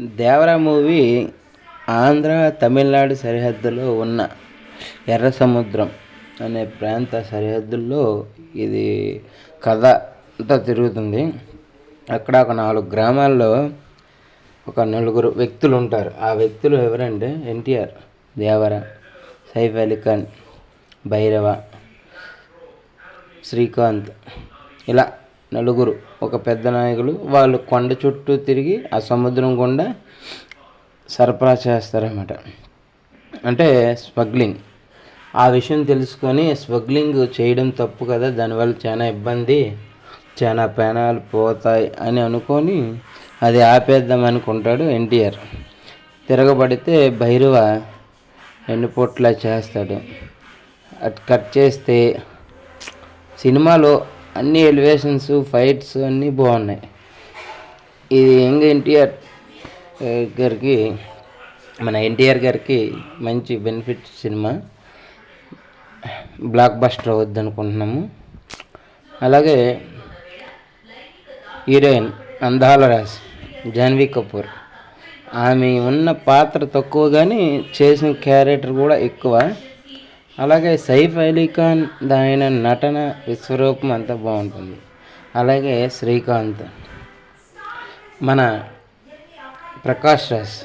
Devara movie Andhra Tamil Nadu సరిహద్దులో ఉన్న ఎర్ర సముద్రం అనే ప్రాంత సరిహద్దుల్లో ఇది కథ అంతా తిరుగుతుంది. అక్కడ ఒక నాలుగు గ్రామాల్లో ఒక నలుగురు వ్యక్తులు ఉంటారు. ఆ వ్యక్తులు ఎవరంటే ఎన్టీఆర్ దేవర సైఫ్ అలీ ఖాన్ భైరవ శ్రీకాంత్ ఇలా నలుగురు. ఒక పెద్ద నాయకులు. వాళ్ళు కొండ చుట్టూ తిరిగి ఆ సముద్రం గుండా సరఫరా చేస్తారన్నమాట. అంటే స్మగ్లింగ్. ఆ విషయం తెలుసుకొని స్మగ్లింగ్ చేయడం తప్పు కదా. దానివల్ల చాలా ఇబ్బంది చాలా ప్రాణాలు పోతాయి అని అనుకొని అది ఆపేద్దాం అనుకుంటాడు ఎన్టీఆర్. తిరగబడితే భైరవ ఎండిపోట్ల చేస్తాడు. అటు కట్ చేస్తే సినిమాలో అన్ని ఎలివేషన్స్ ఫైట్స్ అన్నీ బాగున్నాయి. ఇది యంగ్ ఎన్టీఆర్ గారికి మన ఎన్టీఆర్ గారికి మంచి బెనిఫిట్ సినిమా. బ్లాక్ బస్టర్ అవుద్ది అనుకుంటున్నాము. అలాగే హీరోయిన్ అందాల రాజ్ జాన్వీ కపూర్. ఆమె ఉన్న పాత్ర తక్కువ కానీ చేసిన క్యారెక్టర్ కూడా ఎక్కువ. అలాగే సైఫ్ అలీ ఖాన్ ఆయన నటన విశ్వరూపం అంతా బాగుంటుంది. అలాగే శ్రీకాంత్ మన ప్రకాష్ రాజ్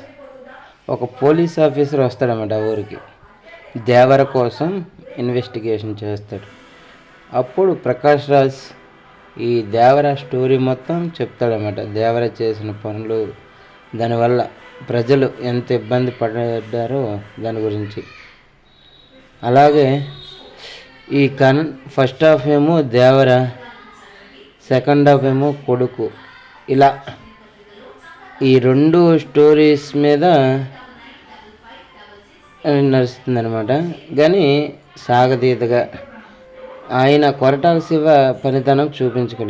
ఒక పోలీస్ ఆఫీసర్ వస్తాడన్నమాట ఊరికి. దేవర కోసం ఇన్వెస్టిగేషన్ చేస్తాడు. అప్పుడు ప్రకాష్ రాజ్ ఈ దేవర స్టోరీ మొత్తం చెప్తాడన్నమాట. దేవర చేసిన పనులు దానివల్ల ప్రజలు ఎంత ఇబ్బంది పడ్డారో దాని గురించి. అలాగే ఈ కన్ ఫస్ట్ హాఫ్ ఏమో దేవర సెకండ్ హాఫ్ ఏమో కొడుకు. ఇలా ఈ రెండు స్టోరీస్ మీద నడుస్తుంది అనమాట కానీ సాగతీతగా ఆయన కొరటాల శివ పనితనం చూపించుకోలేదు